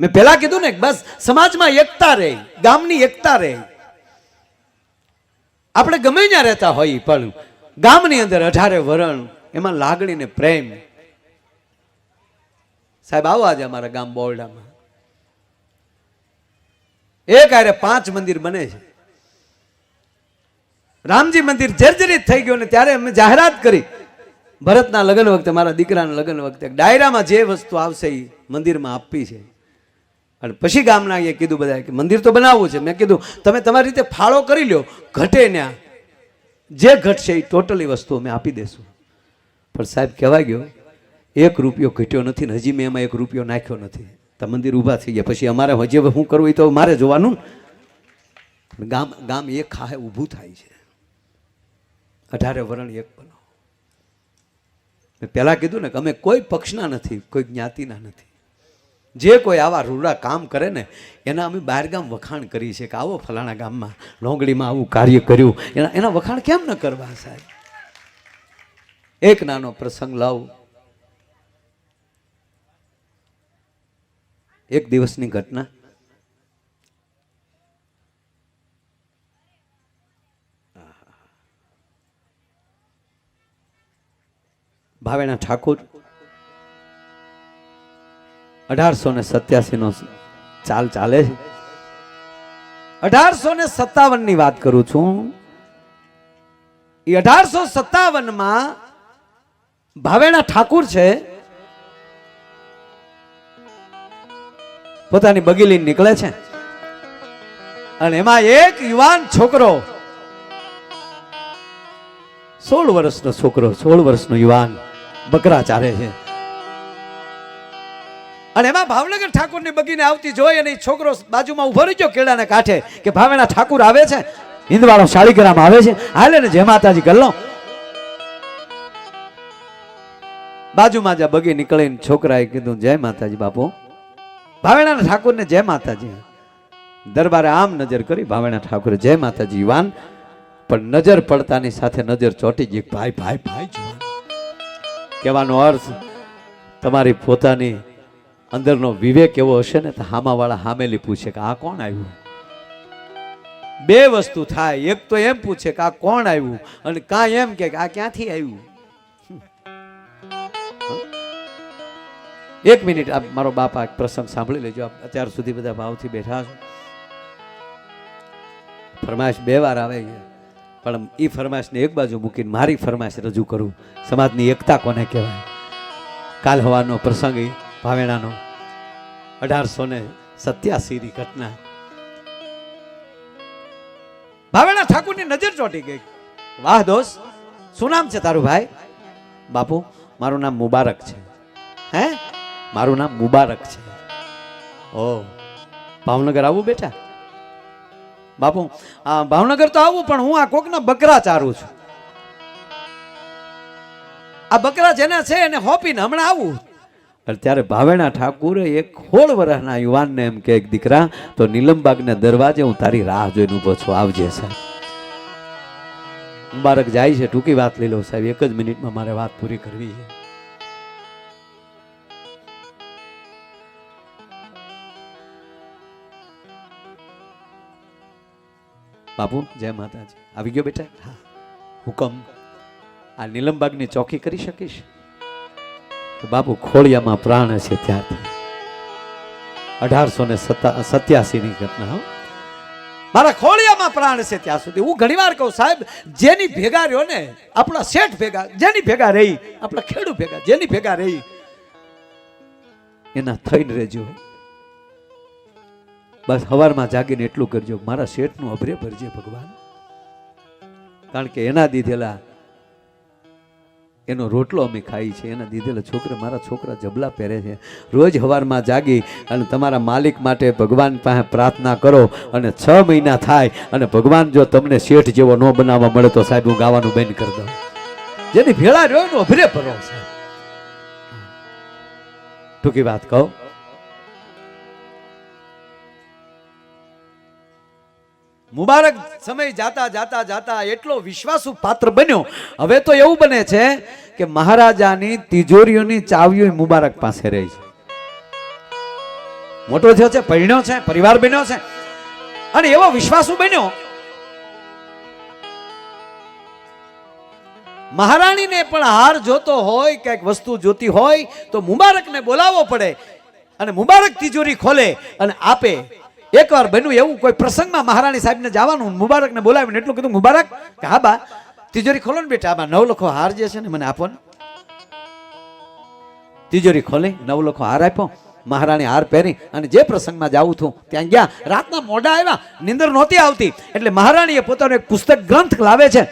મેં પહેલા કીધું ને બસ સમાજમાં એકતા રહે, ગામની એકતા રહે. આપણે ગમે ત્યાં રહેતા હોય પણ ગામની અંદર અઢારે વરણ, એમાં લાગણી ને પ્રેમ. સાહેબ, આવો આજે અમારા ગામ બોરડામાં. એક આરે પાંચ મંદિર બને છે. રામજી મંદિર જર્જરિત થઈ ગયું ને ત્યારે અમે જાહેરાત કરી. ભરતના લગ્ન વખતે, મારા દીકરાના લગ્ન વખતે ડાયરામાં જે વસ્તુ આવશે એ મંદિરમાં આપવી છે. અને પછી ગામના એ કીધું બધા કે મંદિર તો બનાવવું છે. મેં કીધું, તમે તમારી રીતે ફાળો કરી લ્યો, ઘટે ત્યાં જે ઘટશે એ ટોટલી વસ્તુ અમે આપી દેશું. પણ સાહેબ કહેવાય ગયો, એક રૂપિયો ઘટ્યો નથી ને હજી મેં એમાં એક રૂપિયો નાખ્યો નથી. તો મંદિર ઊભા થઈ ગયા. પછી અમારે હજી શું કરવું એ તો મારે જોવાનું. ગામ ગામ એક ખાહે ઊભું થાય છે. અઢારે વરણ એક બનો મેં પહેલાં કીધું ને કે અમે કોઈ પક્ષના નથી, કોઈ જ્ઞાતિના નથી. જે કોઈ આવા રૂડા કામ કરે ને, એના અમે બહારગામ વખાણ કરી છે કે આવો ફલાણા ગામમાં લોંગડીમાં આવું કાર્ય કર્યું. એના એના વખાણ કેમ ન કરવા સાહેબ? એક નાનો પ્રસંગ લાવું. એક દિવસની ઘટના. ભાવેણા ઠાકોર અઢારસો ને સત્યાસી નો ચાલ ચાલે છે. અઢારસો ને સત્તાવનની વાત કરું છું. એ અઢારસો સત્તાવનમાં ભાવેણા ઠાકુર છે. પોતાની બગીલી નીકળે છે. અને એમાં એક યુવાન છોકરો, સોળ વર્ષનો છોકરો, સોળ વર્ષનો યુવાન બકરા ચારે છે. અને એમાં ભાવનગર ઠાકોરની બગીને આવતી જોઈ અને છોકરો બાજુમાં ઊભો રહી ગયો કેળાને કાંઠે કે ભાવેના ઠાકુર આવે છે, હિંદવાળો શાળીગ્રામ આવે છે. હાલે ને જય માતાજી કર બાજુમાં જ્યાં બગી નીકળીને છોકરાએ કીધું, જય માતાજી બાપુ. ભાવેણા ઠાકુરને જય માતાજી. દરબારે આમ નજર કરી ભાવેણા ઠાકુર, જય માતાજી યુવાન. પણ નજર પડતાની સાથે નજર ચોટી ગઈ, ભાઈ ભાઈ ભાઈ કહેવાનો અર્થ, તમારી પોતાની અંદરનો વિવેક એવો હશે ને તો હામાવાળા હામેલી પૂછે કે આ કોણ આવ્યું? બે વસ્તુ થાય. એક તો એમ પૂછે કે આ કોણ આવ્યું? અને કાં એમ કે આ ક્યાંથી આવ્યું? એક મિનિટ આપ મારો બાપ આ પ્રસંગ સાંભળી લેજો. આપ અત્યાર સુધી બધા ભાવથી બેઠા છો. ફરમાશ બે વાર આવે છે. પણ એ ફરમાશને એક બાજુ મૂકીને મારી ફરમાશ રજૂ કરું. સમાજની એકતા કોને કહેવાય? કાલ હવાનો પ્રસંગ ઈ. ભાવેણાનો અઢારસો ને સત્યાસીની ઘટના. ભાવેણા ઠાકુરની નજર ચોંટી ગઈ. વાહ દોસ્ત, શું નામ છે તારું ભાઈ? બાપુ, મારું નામ મુબારક છે. હે? મારું નામ મુબારક છે. ઓ, ભાવનગર આવું બેટા? બાપુ, આ ભાવનગર તો આવું, પણ હું આ કોકના બકરા ચારું છું. આ બકરા જેના છે એને હોપીને હમણાં આવું. ત્યારે ભાવેણા ઠાકુરે એક હોળ વર્ષના યુવાનને એમ કે દીકરા, તો નીલમબાગના દરવાજે હું તારી રાહ જોઈને ઊભો છું. આવજે સાહેબ. મુબારક જાય છે, ટૂંકી વાત લઈ લો સાહેબ. એક જ મિનિટમાં મારે વાત પૂરી કરવી છે. બાપુ, જય માતાજી. આવી ગયો બેટા? હા. હુકમ. આ નીલમબાગની ચોકી કરી શકીશ? તો બાપુ ખોળિયામાં પ્રાણ છે ત્યાંથી. અઢારસો ને સત્યાસી ની ઘટના. મારા ખોળિયામાં પ્રાણ છે ત્યાં સુધી. હું ઘણીવાર કહું, સાહેબ, જેની ભેગા રહ્યો ને, આપણા શેઠ ભેગા, જેની ભેગા રહી, આપણા ખેડૂ ભેગા, જેની ભેગા રહી, એના થઈને રહેજો. બસ હવારમાં જાગીને એટલું કરજો. મારા શેઠનું અભરે ભરજે ભગવાન. કારણ કે એના દીધેલા એનો રોટલો અમે ખાઈ છે, એના દીધેલા છોકરા, મારા છોકરા જબલા પહેરે છે. રોજ હવારમાં જાગી અને તમારા માલિક માટે ભગવાન પાસે પ્રાર્થના કરો અને છ મહિના થાય અને ભગવાન જો તમને શેઠ જેવો ન બનાવવા મળે તો સાહેબ, હું ગાવાનું બંધ કરી દઉં. જેની ભેળા રહ્યો અભરે ભરો સાહેબ. ટૂંકી વાત કહું. મુબારક સમય જાતા જાતા જાતા એટલો વિશ્વાસુ પાત્ર બન્યો. હવે તો એવું બને છે કે મહારાજાની તિજોરીઓની ચાવીઓ મુબારક પાસે રહી છે. મોટો થયો છે, પરિણ્યો છે, પરિવાર બન્યો છે. અને એવો વિશ્વાસુ બન્યો મહારાણીને પણ હાર જોતો હોય કંઈક વસ્તુ જોતી હોય, તો મુબારકને બોલાવવો પડે. અને મુબારક તિજોરી ખોલે અને આપે એકવાર બન્યું એવું, કોઈ પ્રસંગમાં મહારાણી સાહેબને જવાનું, મુબારકને બોલાવીને એટલું કીધું, મુબારક. કે હા બા, તિજોરી ખોલો ને બેટા, આમાં નવ લખો હાર જે છે ને મને આપો ને. તિજોરી ખોલી, નવ લખો હાર આપ્યો, મહારાણી હાર પહેરી અને જે પ્રસંગમાં જાવું છું, ત્યાં ગયા. રાતના મોડા આવ્યા, નિંદર નહોતી આવતી, એટલે મહારાણીએ પોતાનો એક પુસ્તક ગ્રંથ લાવે છે.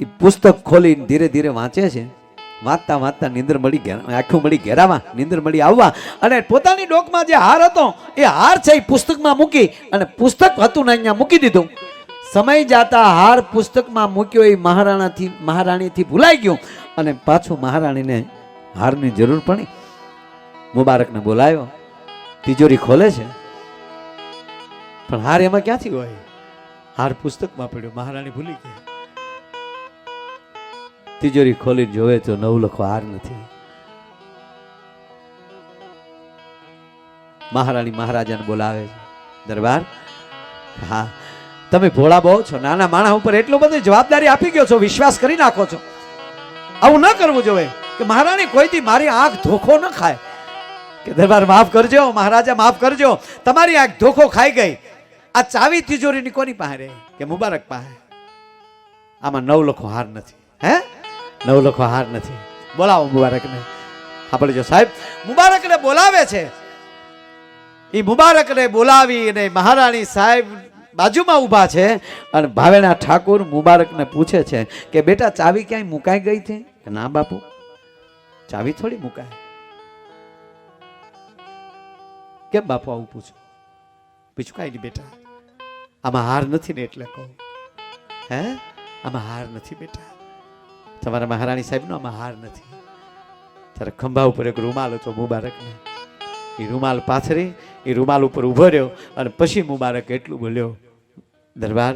એ પુસ્તક ખોલીને ધીરે ધીરે વાંચે છે. વાંચતા વાંચતા નિંદર મળી ઘેર આખું મળી ઘેરાવા, નિંદર મળી આવવા. અને પોતાની ડોકમાં જે હાર હતો, એ હાર છે એ પુસ્તકમાં મૂકી અને પુસ્તક હતું ને અહીંયા મૂકી દીધું. સમય જાતા હાર પુસ્તકમાં મૂક્યો એ મહારાણાથી મહારાણીથી ભૂલાઈ ગયું. અને પાછું મહારાણીને હારની જરૂર પડી. મુબારકને બોલાયો. તિજોરી ખોલે છે. પણ હાર એમાં ક્યાંથી હોય? હાર પુસ્તકમાં પડ્યો. મહારાણી ભૂલી ગયા તિજોરી ખોલીને જોવે તો નવલખો હાર નથી. મહારાણી મહારાજાને બોલાવે છે, દરબાર, હા, તમે ભોળા બહુ છો, નાના માણસ ઉપર એટલું બધી જવાબદારી આપી ગયો છો, વિશ્વાસ કરી નાખો છો. આવું ન કરવું જોઈએ કે મહારાણી કોઈથી મારી આંખ ધોખો ન ખાય. કે દરબાર, માફ કરજો, મહારાજા, માફ કરજો, તમારી આંખ ધોખો ખાઈ ગઈ. આ ચાવી તિજોરીની કોની પાસે કે મુબારક પાસે? આમાં નવ લખો, હાર નથી. હે? નવ લખો હાર નથી. બોલાવો મુબારકને. આપણે જો સાહેબ. મુબારકને બોલાવે છે. એ મુબારકને બોલાવી અને મહારાણી સાહેબ બાજુમાં ઊભા છે અને ભાવેના ઠાકોર મુબારકને પૂછે છે કે બેટા ચાવી ક્યાંય મુકાઈ ગઈ હતી કે ના બાપુ, ચાવી થોડી મુકાય. કેમ બાપુ આવું પૂછો? પીછું કાંઈ નહીં બેટા. આમાં હાર નથી ને એટલે કહું. હે? આમાં હાર નથી બેટા. તમારા મહારાણી સાહેબનો આમાં હાર નથી. ત્યારે ખંભા ઉપર એક રૂમાલ હતો મુબારકને. એ રૂમાલ પાથરી, એ રૂમાલ ઉપર ઊભો રહ્યો અને પછી મુબારક એટલું બોલ્યો, દરબાર,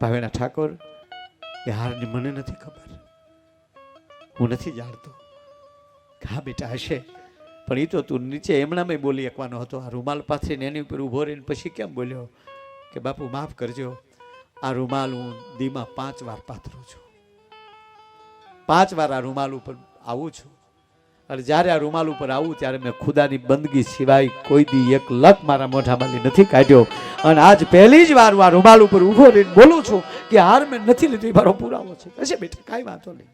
ભાવેના ઠાકોર, એ હારની મને નથી ખબર. હું નથી જાણતો હા બેટા હશે. પણ એ તો તું નીચે એમણામાં બોલી શકવાનો હતો. આ રૂમાલ પાથરીને એની ઉપર ઊભો રહીને પછી કેમ બોલ્યો કે બાપુ માફ કરજો. આ રૂમાલ હું દીમાં પાંચ વાર પાથરું છું. પાંચ વાર આ રૂમાલ ઉપર આવું છું. અને જ્યારે આ રૂમાલ ઉપર આવું, ત્યારે મેં ખુદાની બંદગી સિવાય કોઈ દી એક લક મારા મોઢામાંથી નથી કાઢ્યો. અને આજ પહેલી જ વાર હું આ રૂમાલ ઉપર ઊભો રહીને બોલું છું કે હાર મેં નથી લીધી મારો પુરાવો છે. હશે બેટા, કાંઈ વાંધો નહીં.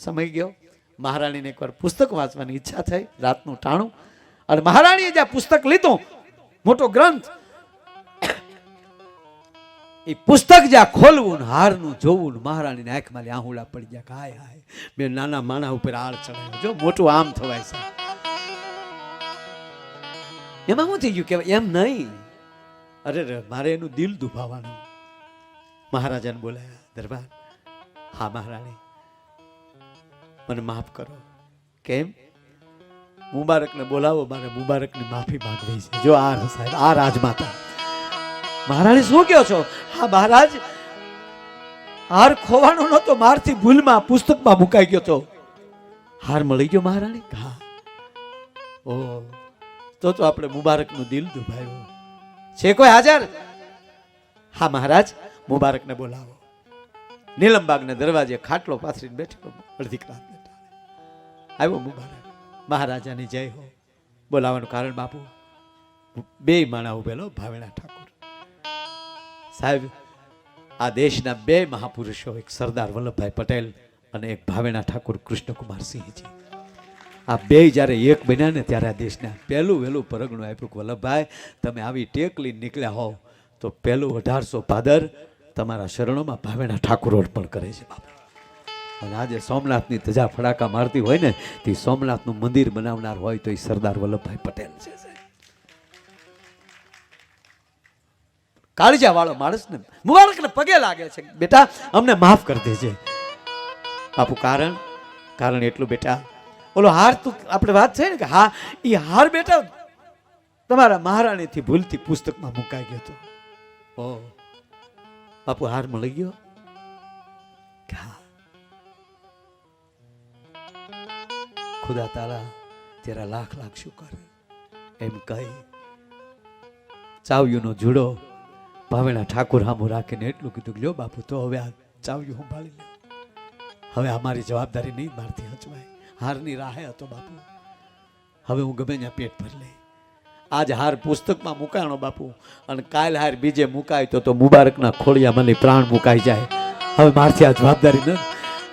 સમય ગયો. મહારાણીને એકવાર પુસ્તક વાંચવાની ઈચ્છા થઈ, રાતનું ટાણું. અને મહારાણીએ જ્યાં પુસ્તક લીધું, મોટો ગ્રંથ એ પુસ્તક જ્યાં ખોલવું હારનું જોવું ને મહારાણીને આંખમાં આહુડા પડી ગયા હાય હાય, મેં નાના માણા ઉપર આળ ચડાવ્યો જો મોટું આમ થવાય છે એમાં શું થઈ ગયું કે એમ નહીં. અરે મારે એનું દિલ દુભાવવાનું. મહારાજાને બોલાયા, દરબાર, હા મહારાણી, મને માફ કરો. કેમ? મુબારકને બોલાવો, મારે મુબારકની માફી માંગવી છે. જો આ સાહેબ, આ રાજમાતા. મહારાણી શું કહો છો? હા, મહારાજ, હાર ખોવાનો નહોતો, મારથી ભૂલમાં પુસ્તકમાં મુકાઈ ગયો તો. હાર મળી ગયો મહારાણી? હા. ઓ, તો તો આપણે મુબારકનું દિલ દુભાવ્યું. છે કોઈ હાજર? હા, મહારાજ, મુબારકને બોલાવો. નીલમબાગના દરવાજે ખાટલો પાથરીને બેઠો, અડધી કલાક આવ્યો મુબારક. મહારાજાની જય હો. બોલાવાનું કારણ બાપુ. બે માણા ઉભેલો, ભાવેણા ઠાકોર. સાહેબ, આ દેશના બે મહાપુરુષો, એક સરદાર વલ્લભભાઈ પટેલ અને એક ભાવેણા ઠાકોર કૃષ્ણકુમાર સિંહજી. આ બે જ્યારે એક બન્યા ને ત્યારે આ દેશના પહેલું વહેલું પરગણું આપ્યું કે, વલ્લભભાઈ, તમે આવી ટેક લઈને નીકળ્યા હોવ, તો પહેલું અઢારસો ભાદર તમારા શરણોમાં ભાવેણા ઠાકોર અર્પણ કરે છે. બાપુ અને આજે સોમનાથની ધજા ફડાકા મારતી હોય ને, તે સોમનાથનું મંદિર બનાવનાર હોય તો એ સરદાર વલ્લભભાઈ પટેલ છે સાહેબ. કાળજા વાળો માણસ ને મુબારકને પગે લાગે છે. બેટા, અમને માફ કરી દેજે. બાપુ, કારણ કારણ એટલું બેટા. ઓલો હાર તું, આપણે વાત છે ને કે હા એ હાર બેટા તમારા મહારાણીથી ભૂલથી પુસ્તકમાં મુકાઈ ગયો હતો. ઓ, બાપુ, હાર મળી ગયો? હા. ખુદા તારા તેરા લાખ લાખ શુકર. એમ કહી ચાવ્યુંનો જુડો ભાવેણા ઠાકુર હામું રાખીને એટલું કીધું કે લ્યો બાપુ, તો હવે આ ચાવ્યું સંભાળી લે. હવે અમારી જવાબદારી નહીં મારથી હચવાય. હારની રાહે હતો બાપુ. હવે હું ગમે ત્યાં પેટ ભરી લઈ આજ હાર પુસ્તકમાં મુકાણો બાપુ. અને કાલ હાર બીજે મુકાય તો તો મુબારકના ખોળિયા મને પ્રાણ મુકાઈ જાય. હવે મારથી આ જવાબદારી ન.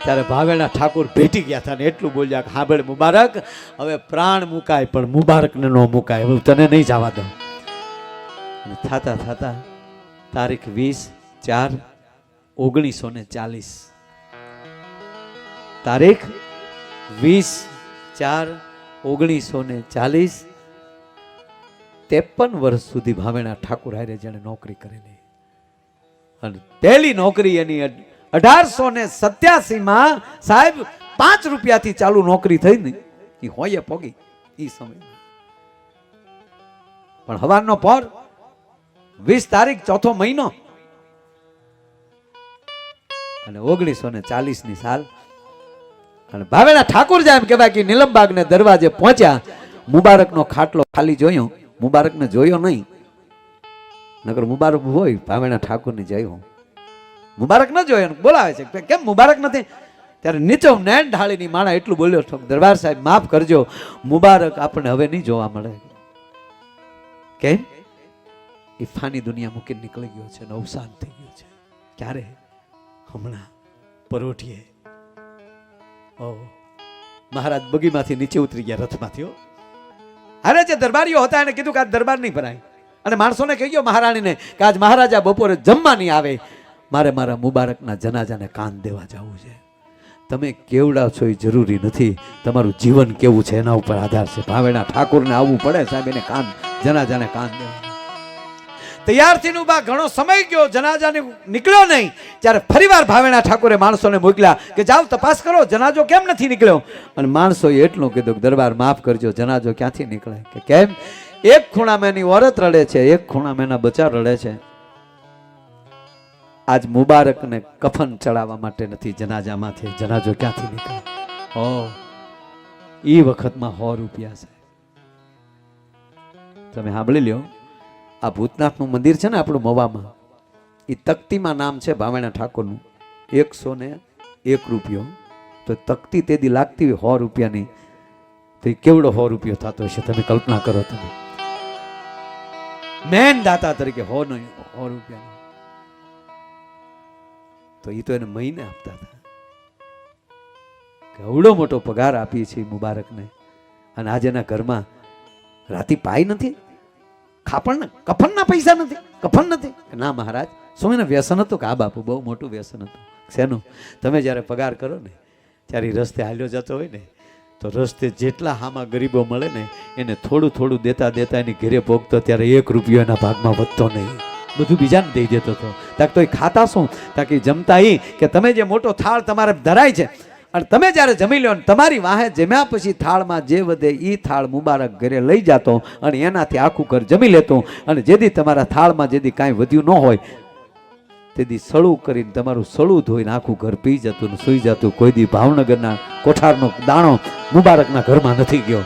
ત્યારે ભાવેણા ઠાકોર ભેટી ગયા હતા ને એટલું બોલ્યા કે હાબળ મુબારક, હવે પ્રાણ મુકાય પણ મુબારકને ન મુકાય. હવે તને નહીં જવા દઉં. થાતા થાતા તારીખ વીસ ચાર ઓગણીસો ને ચાલીસ. તારીખ વીસ ચાર ઓગણીસો ને ચાલીસ. ત્રેપન વર્ષ સુધી ભાવેણા ઠાકુર હારે જેણે નોકરી કરેલી. અને પહેલી નોકરી એની અઢારસો ને સત્યાસી માં સાહેબ પાંચ રૂપિયાથી ચાલુ નોકરી થઈ ને એ હોય પોગી એ સમય પણ હવારનો પર વીસ તારીખ ચોથો મહિનો. અને ઓગણીસો ને ચાલીસની સાલ. અને ભાવેણા ઠાકુર જાય એમ કહેવાય કે નીલમબાગ ને દરવાજે પહોંચ્યા. મુબારક નો ખાટલો ખાલી જોયો. મુબારક ને જોયો નહીં. નગર મુબારક હોય ભાવેના ઠાકોર ને જોયો મુબારક ન જોયો બોલાવે છે. કેમ મુબારક નથી? ત્યારે નીચો નેણ ઢાળીની માણા એટલું બોલ્યો છો દરબાર સાહેબ માફ કરજો. મુબારક આપણને હવે નહીં જોવા મળે. કેમ? એ ફાની દુનિયા મૂકીને નીકળી ગયો છે અને અવસાન થઈ ગયું છે. ક્યારે? હમણાં પરોઠીએ ઓ, મહારાજ બગીમાંથી નીચે ઉતરી ગયા રથમાંથી અરે જે દરબારીઓ હતા એને કીધું કે આજ દરબાર નહીં ભરાય. અને માણસોને કહી ગયો મહારાણીને કે આજ મહારાજા બપોરે જમવા નહીં આવે. મારે મારા મુબારકના જનાજાને કાન દેવા જવું છે. તમે કેવડા છો એ જરૂરી નથી. તમારું જીવન કેવું છે એના ઉપર આધાર છે. ભાવેણા ઠાકોરને આવવું પડે સાહેબ, એને કાન, જનાજાને કાન દેવા. તૈયારનું બા ઘણો સમય ગયો, જનાજાને નીકળ્યો નહીં. ત્યારે ફરીવાર ભાવેણા ઠાકોરે માણસોને મોકલ્યા કે જાઓ, તપાસ કરો, જનાજો કેમ નથી નીકળ્યો? અને માણસોએ એટલું કીધું કે, દરબાર, માફ કરજો, જનાજો ક્યાંથી નીકળે? કે કેમ? એક ખૂણામાં એની ઓરત રડે છે, એક ખૂણામાં એના બચા રડે છે. આજ મુબારકને કફન ચડાવવા માટે નથી જનાજામાંથી. જનાજો ક્યાંથી નીકળે? ઓ એ વખતમાં સો રૂપિયા છે. તમે સાંભળી લ્યો. આ ભૂતનાથનું મંદિર છે ને આપણું મવામાં, એ તકતીમાં નામ છે ભાવેણા ઠાકોરનું, એકસો ને એક રૂપિયો. તો તકતી તેદી લાગતી હોય સો રૂપિયાની, તો એ કેવડો સો રૂપિયો થતો હશે તમે કલ્પના કરો તમે. મેન દાતા તરીકે હો નહીં સો રૂપિયા તો એ તો એને મહિને આપતા હતા. કેવડો મોટો પગાર આપીએ છીએ મુબારકને. અને આજે એના ઘરમાં રાતી પાઈ નથી? ખાપણના કફનના પૈસા નથી, કફન નથી. ના મહારાજ, શું એને વ્યસન હતું? કે આ બાપુ બહુ મોટું વ્યસન હતું. શેનું? તમે જ્યારે પગાર કરો ને ત્યારે રસ્તે હાલ્યો જતો હોય ને, તો રસ્તે જેટલા હામાં ગરીબો મળે ને, એને થોડું થોડું દેતા દેતા એની ઘેરે ભોગતો ત્યારે એક રૂપિયો એના ભાગમાં વધતો નહીં. બધું બીજાને દઈ દેતો હતો. તાક તો એ ખાતા શું? તાકી જમતા એ કે તમે જે મોટો થાળ તમારે ધરાય છે અને તમે જ્યારે જમી લો તમારી વાહે જમ્યા પછી થાળમાં જે વધે એ થાળ મુબારક ઘરે લઈ જતો અને એનાથી આખું ઘર જમી લેતો અને જેથી તમારા થાળમાં જેથી કાંઈ વધ્યું ન હોય તેથી સળું કરીને તમારું સળું ધોઈને આખું ઘર પી જતું ને સૂઈ જતું. કોઈ દી ભાવનગરના કોઠારનો દાણો મુબારકના ઘરમાં નથી ગયો.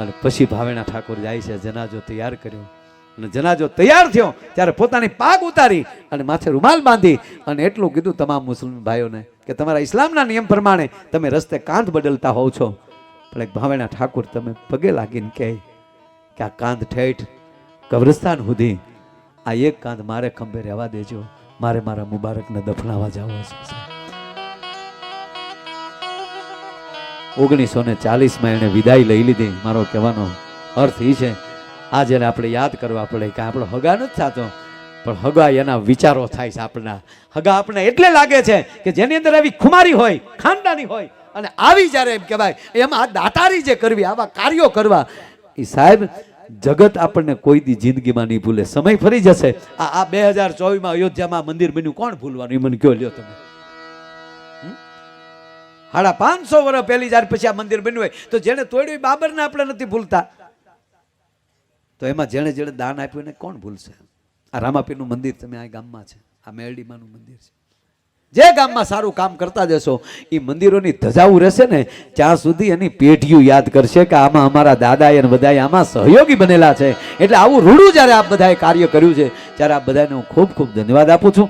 અને પછી ભાવેણા ઠાકોર જાય છે, જનાજો તૈયાર કર્યો. અને જનાજો તૈયાર થયો, ત્યારે પોતાની પાગ ઉતારી અને માથે રૂમાલ બાંધી અને એટલું કીધું તમામ મુસ્લિમ ભાઈઓને કે તમારા ઇસ્લામના નિયમ પ્રમાણે તમે રસ્તે કાંધ બદલતા હોવ છો. પણ એક ભાવેણા ઠાકુર તમે પગે લાગીને કહે કે આ કાંધ ઠેઠ કબ્રસ્તાન સુધી આ એક કાંધ મારે ખંભે રહેવા દેજો. મારે મારા મુબારકને દફનાવા જવો છે ઓગણીસો ને ચાલીસમાં એણે વિદાય લઈ લીધી. મારો કહેવાનો અર્થ એ છે, આ જ્યારે આપણે યાદ કરવા પડે કે આપણો હગા નથી થતો પણ હગા એના વિચારો થાય છે આપણા. હગા આપણે એટલે લાગે છે કે જેની અંદર આવી ખુમારી હોય, ખાનદાની હોય, અને આવી જ્યારે એમ કહેવાય, એમાં આ દાતારી જે કરવી, આવા કાર્યો કરવા એ સાહેબ, જગત આપણને કોઈ દી જિંદગીમાં નહીં ભૂલે. સમય ફરી જશે. આ આ બે હજાર ચોવીસમાં અયોધ્યામાં મંદિર બન્યું. કોણ ભૂલવાનું? એ મને કયો લ્યો તમે. હાડા પાંચસો વર્ષ પહેલી જ્યારે પછી આ મંદિર બન્યું હોય, તો જેને તોડ્યું બાબરને આપણે નથી ભૂલતા. તો એમાં જેણે જેણે દાન આપ્યું એને કોણ ભૂલશે? આ રામાપીરનું મંદિર તમે આ ગામમાં છે, આ મેરડીમાનું મંદિર છે. જે ગામમાં સારું કામ કરતા જશો એ મંદિરોની ધજાવું રહેશે ને, ત્યાં સુધી એની પેઢીઓ યાદ કરશે કે આમાં અમારા દાદા અને બધાએ આમાં સહયોગી બનેલા છે. એટલે આવું રૂડું જ્યારે આપ બધાએ કાર્ય કર્યું છે, ત્યારે આપ બધાને હું ખૂબ ખૂબ ધન્યવાદ આપું છું.